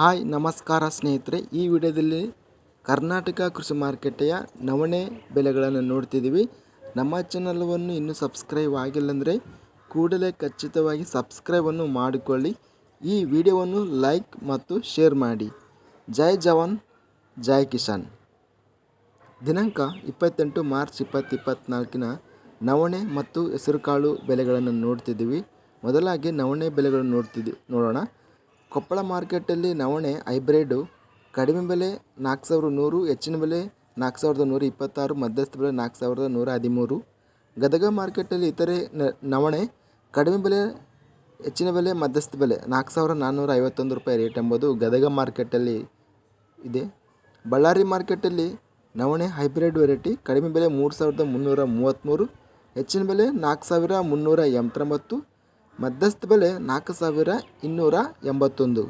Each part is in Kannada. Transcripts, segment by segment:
ಹಾಯ್, ನಮಸ್ಕಾರ ಸ್ನೇಹಿತರೆ. ಈ ವಿಡಿಯೋದಲ್ಲಿ ಕರ್ನಾಟಕ ಕೃಷಿ ಮಾರುಕಟ್ಟೆಯ ನವಣೆ ಬೆಲೆಗಳನ್ನು ನೋಡ್ತಿದ್ದೀವಿ. ನಮ್ಮ ಚಾನಲ್ವನ್ನು ಇನ್ನೂ ಸಬ್ಸ್ಕ್ರೈಬ್ ಆಗಿಲ್ಲ ಅಂದರೆ ಕೂಡಲೇ ಖಚಿತವಾಗಿ ಸಬ್ಸ್ಕ್ರೈಬನ್ನು ಮಾಡಿಕೊಳ್ಳಿ. ಈ ವಿಡಿಯೋವನ್ನು ಲೈಕ್ ಮತ್ತು ಶೇರ್ ಮಾಡಿ. ಜೈ ಜವಾನ್, ಜೈ ಕಿಸಾನ್. ದಿನಾಂಕ ಇಪ್ಪತ್ತೆಂಟು ಮಾರ್ಚ್ ಇಪ್ಪತ್ತು ಇಪ್ಪತ್ತ್ನಾಲ್ಕಿನ ನವಣೆ ಮತ್ತು ಹೆಸರುಕಾಳು ಬೆಲೆಗಳನ್ನು ನೋಡ್ತಿದ್ದೀವಿ. ಮೊದಲಾಗಿ ನವಣೆ ಬೆಲೆಗಳನ್ನು ನೋಡ್ತಿದ್ವಿ ನೋಡೋಣ. ಕೊಪ್ಪಳ ಮಾರ್ಕೆಟಲ್ಲಿ ನವಣೆ, ಹೈಬ್ರಿಡು, ಕಡಿಮೆ ಬೆಲೆ ನಾಲ್ಕು ಸಾವಿರದ ನೂರು, ಹೆಚ್ಚಿನ ಬೆಲೆ ನಾಲ್ಕು ಸಾವಿರದ ನೂರ ಇಪ್ಪತ್ತಾರು, ಮಧ್ಯಸ್ಥ ಬೆಲೆ ನಾಲ್ಕು ಸಾವಿರದ ನೂರ ಹದಿಮೂರು. ಗದಗ ಮಾರ್ಕೆಟಲ್ಲಿ ಇತರೆ ನವಣೆ, ಕಡಿಮೆ ಬೆಲೆ, ಹೆಚ್ಚಿನ ಬೆಲೆ, ಮಧ್ಯಸ್ಥ ಬೆಲೆ ನಾಲ್ಕು ಸಾವಿರ ನಾನ್ನೂರ ಐವತ್ತೊಂದು ರೂಪಾಯಿ ರೇಟ್ ಎಂಬುದು ಗದಗ ಮಾರ್ಕೆಟಲ್ಲಿ ಇದೆ. ಬಳ್ಳಾರಿ ಮಾರ್ಕೆಟಲ್ಲಿ ನವಣೆ, ಹೈಬ್ರಿಡ್ ವೆರೈಟಿ ಕಡಿಮೆ ಬೆಲೆ ಮೂರು ಸಾವಿರದ ಮುನ್ನೂರ ಮೂವತ್ತ್ಮೂರು, ಹೆಚ್ಚಿನ ಬೆಲೆ ನಾಲ್ಕು ಸಾವಿರ ಮುನ್ನೂರ ಎಂಬತ್ತೊಂಬತ್ತು ಮಧ್ಯಸ್ಥ ಬೆಲೆ ನಾಲ್ಕು ಸಾವಿರ ಇನ್ನೂರ ಎಂಬತ್ತೊಂದು.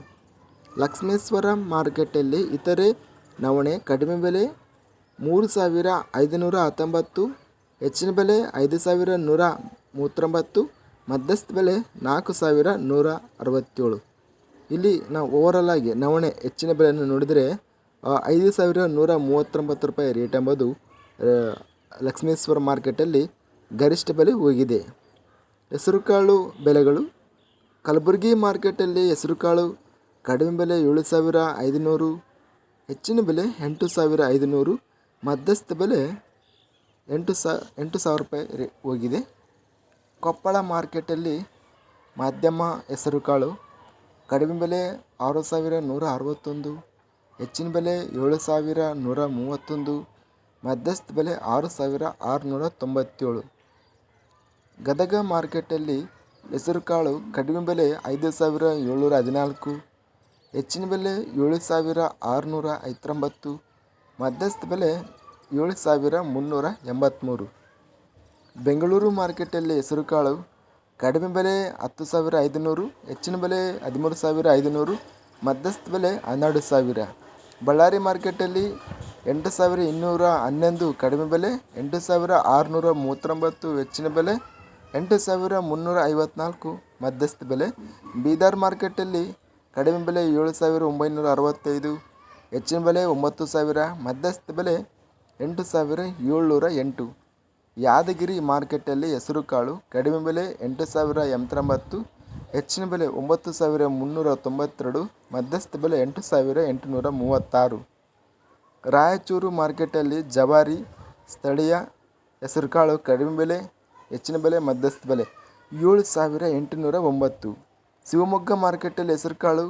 ಲಕ್ಷ್ಮೇಶ್ವರ ಮಾರ್ಕೆಟಲ್ಲಿ ಇತರೆ ನವಣೆ ಕಡಿಮೆ ಬೆಲೆ ಮೂರು ಸಾವಿರ ಐದುನೂರ ಹತ್ತೊಂಬತ್ತು, ಹೆಚ್ಚಿನ ಬೆಲೆ ಐದು ಸಾವಿರ ನೂರ ಮೂವತ್ತೊಂಬತ್ತು, ಮಧ್ಯಸ್ಥ ಬೆಲೆ ನಾಲ್ಕು ಸಾವಿರ ನೂರ ಅರವತ್ತೇಳು. ಇಲ್ಲಿ ನಾವು ಓವರಲ್ ಆಗಿ ನವಣೆ ಹೆಚ್ಚಿನ ಬೆಲೆಯನ್ನು ನೋಡಿದರೆ ಐದು ಸಾವಿರ ನೂರ ಮೂವತ್ತೊಂಬತ್ತು ರೂಪಾಯಿ ರೇಟ್ ಎಂಬುದು ಲಕ್ಷ್ಮೇಶ್ವರ ಮಾರ್ಕೆಟಲ್ಲಿ ಗರಿಷ್ಠ ಬೆಲೆ ಹೋಗಿದೆ. ಹೆಸರುಕಾಳು ಬೆಲೆಗಳು. ಕಲಬುರಗಿ ಮಾರ್ಕೆಟಲ್ಲಿ ಹೆಸರುಕಾಳು ಕಡಿಮೆ ಬೆಲೆ ಏಳು ಸಾವಿರ ಐದುನೂರು, ಹೆಚ್ಚಿನ ಬೆಲೆ ಎಂಟು ಸಾವಿರ ಐದುನೂರು, ಮಧ್ಯಸ್ಥ ಬೆಲೆ ಎಂಟು ಸಾ, ಎಂಟು ಸಾವಿರ ರೂಪಾಯಿ ರೇ, ಹೋಗಿದೆ. ಕೊಪ್ಪಳ ಮಾರ್ಕೆಟಲ್ಲಿ ಮಾಧ್ಯಮ ಹೆಸರುಕಾಳು ಕಡಿಮೆ ಬೆಲೆ ಆರು ಸಾವಿರ ನೂರ ಅರವತ್ತೊಂದು, ಹೆಚ್ಚಿನ ಬೆಲೆ ಏಳು ಸಾವಿರ ನೂರ ಮೂವತ್ತೊಂದು, ಮಧ್ಯಸ್ಥ ಬೆಲೆ ಆರು ಸಾವಿರ ಆರುನೂರ ತೊಂಬತ್ತೇಳು. ಗದಗ ಮಾರ್ಕೆಟಲ್ಲಿ ಹೆಸರುಕಾಳು ಕಡಿಮೆ ಬೆಲೆ ಐದು ಸಾವಿರ ಏಳ್ನೂರ ಹದಿನಾಲ್ಕು, ಹೆಚ್ಚಿನ ಬೆಲೆ ಏಳು ಸಾವಿರ ಆರುನೂರ ಐವತ್ತೊಂಬತ್ತು, ಮಧ್ಯಸ್ಥ ಬೆಲೆ ಏಳು ಸಾವಿರ ಮುನ್ನೂರ ಎಂಬತ್ತ್ಮೂರು ಬೆಂಗಳೂರು ಮಾರ್ಕೆಟಲ್ಲಿ ಹೆಸರುಕಾಳು ಕಡಿಮೆ ಬೆಲೆ ಹತ್ತು ಸಾವಿರ ಐದುನೂರು, ಹೆಚ್ಚಿನ ಬೆಲೆ ಹದಿಮೂರು ಸಾವಿರ ಐದುನೂರು, ಮಧ್ಯಸ್ಥ ಬೆಲೆ ಹನ್ನೆರಡು ಸಾವಿರ. ಬಳ್ಳಾರಿ ಮಾರ್ಕೆಟಲ್ಲಿ ಎಂಟು ಸಾವಿರ ಇನ್ನೂರ ಹನ್ನೊಂದು ಕಡಿಮೆ ಬೆಲೆ, ಎಂಟು ಸಾವಿರ ಆರುನೂರ ಮೂವತ್ತೊಂಬತ್ತು, ಹೆಚ್ಚಿನ ಬೆಲೆ ಎಂಟು ಸಾವಿರ ಮುನ್ನೂರ ಐವತ್ನಾಲ್ಕು ಮಧ್ಯಸ್ಥ ಬೆಲೆ. ಬೀದರ್ ಮಾರ್ಕೆಟಲ್ಲಿ ಕಡಿಮೆ ಬೆಲೆ ಏಳು ಸಾವಿರ ಒಂಬೈನೂರ ಅರವತ್ತೈದು. ಹೆಚ್ಚಿನ ಬೆಲೆ ಒಂಬತ್ತು ಸಾವಿರ, ಮಧ್ಯಸ್ಥ ಬೆಲೆ ಎಂಟು ಸಾವಿರ ಏಳ್ನೂರ ಎಂಟು. ಯಾದಗಿರಿ ಮಾರ್ಕೆಟಲ್ಲಿ ಹೆಸರುಕಾಳು ಕಡಿಮೆ ಬೆಲೆ ಎಂಟು ಸಾವಿರ ಎಂಬತ್ತೊಂಬತ್ತು, ಹೆಚ್ಚಿನ ಬೆಲೆ ಒಂಬತ್ತು ಸಾವಿರ ಮುನ್ನೂರ ತೊಂಬತ್ತೆರಡು, ಮಧ್ಯಸ್ಥ ಬೆಲೆ ಎಂಟು ಸಾವಿರ ಎಂಟುನೂರ ಮೂವತ್ತಾರು. ರಾಯಚೂರು ಮಾರ್ಕೆಟಲ್ಲಿ ಜವಾರಿ ಸ್ಥಳೀಯ ಹೆಸರುಕಾಳು ಕಡಿಮೆ ಬೆಲೆ ಹೆಚ್ಚಿನ ಬೆಲೆ ಮಧ್ಯಸ್ಥ ಬೆಲೆ. ಏಳು ಸಾವಿರ ಎಂಟುನೂರ ಒಂಬತ್ತು. ಶಿವಮೊಗ್ಗ ಮಾರ್ಕೆಟಲ್ಲಿ ಹೆಸರುಕಾಳು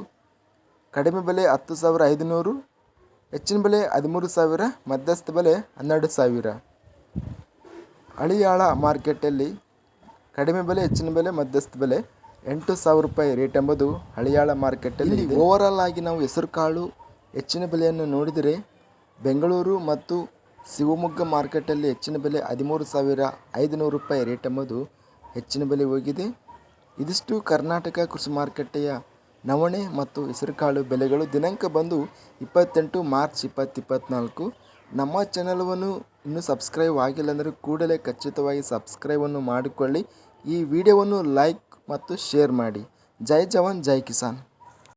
ಕಡಿಮೆ ಬೆಲೆ ಹತ್ತು ಸಾವಿರ ಐದುನೂರು. ಹೆಚ್ಚಿನ ಬೆಲೆ ಹದಿಮೂರು ಸಾವಿರ ಮಧ್ಯಸ್ಥ ಬೆಲೆ ಹನ್ನೆರಡು ಸಾವಿರ. ಹಳಿಯಾಳ ಮಾರ್ಕೆಟಲ್ಲಿ ಕಡಿಮೆ ಬೆಲೆ ಹೆಚ್ಚಿನ ಬೆಲೆ ಮಧ್ಯಸ್ಥ ಬೆಲೆ ಎಂಟು ಸಾವಿರ ರೂಪಾಯಿ ರೇಟ್ ಎಂಬುದು ಹಳಿಯಾಳ ಮಾರ್ಕೆಟಲ್ಲಿ ಓವರಾಲ್ ಆಗಿ ನಾವು ಹೆಸರುಕಾಳು ಹೆಚ್ಚಿನ ಬೆಲೆಯನ್ನು ನೋಡಿದರೆ ಬೆಂಗಳೂರು ಮತ್ತು ಶಿವಮೊಗ್ಗ ಮಾರ್ಕೆಟಲ್ಲಿ ಹೆಚ್ಚಿನ ಬೆಲೆ ಹದಿಮೂರು ಸಾವಿರ ಐದುನೂರು ರೂಪಾಯಿ ರೇಟ್ ಎಂಬುದು ಹೆಚ್ಚಿನ ಬೆಲೆ ಹೋಗಿದೆ. ಇದಿಷ್ಟು ಕರ್ನಾಟಕ ಕೃಷಿ ಮಾರುಕಟ್ಟೆಯ ನವಣೆ ಮತ್ತು ಹೆಸರುಕಾಳು ಬೆಲೆಗಳು. ದಿನಾಂಕ ಬಂದು ಇಪ್ಪತ್ತೆಂಟು ಮಾರ್ಚ್ ಇಪ್ಪತ್ತು ಇಪ್ಪತ್ತ್ನಾಲ್ಕು ನಮ್ಮ ಚಾನಲವನ್ನು ಇನ್ನೂ ಸಬ್ಸ್ಕ್ರೈಬ್ ಆಗಿಲ್ಲ ಅಂದರೆ ಕೂಡಲೇ ಖಚಿತವಾಗಿ ಸಬ್ಸ್ಕ್ರೈಬನ್ನು ಮಾಡಿಕೊಳ್ಳಿ. ಈ ವಿಡಿಯೋವನ್ನು ಲೈಕ್ ಮತ್ತು ಶೇರ್ ಮಾಡಿ. ಜೈ ಜವಾನ್, ಜೈ ಕಿಸಾನ್.